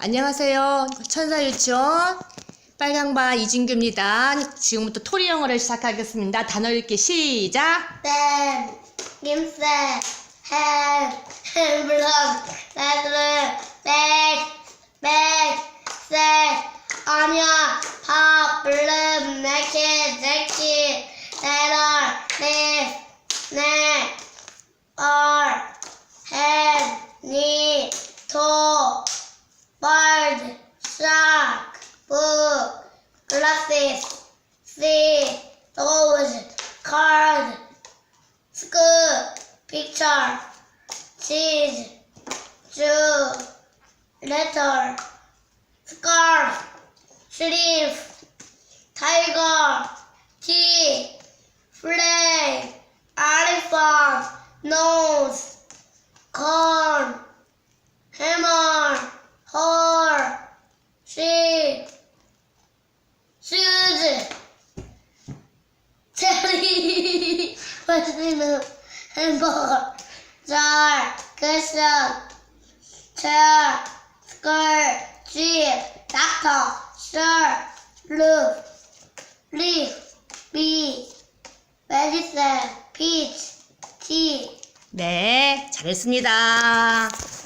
안녕하세요. 천사유치원 빨강바 이진규입니다. 지금부터 토리 영어를 시작하겠습니다. 단어 읽기 시작. 뱀, 김새, 햄, 햄블럭, 레드, 백, 백, 색, 아니야, 밥, 블룸, 네키, 네키, 레럴, 립, 네, 얼, 햄, 니, she's shoe, letter, Scarf, sleeve, tiger, key, flame, elephant, nose, corn, hammer, whore, sheep, shoes, telly, what's the name? and. Jar, cushion, chair, skirt, jeep, doctor, shirt, roof, leaf, bee, medicine, peach, tea. 네, 잘했습니다.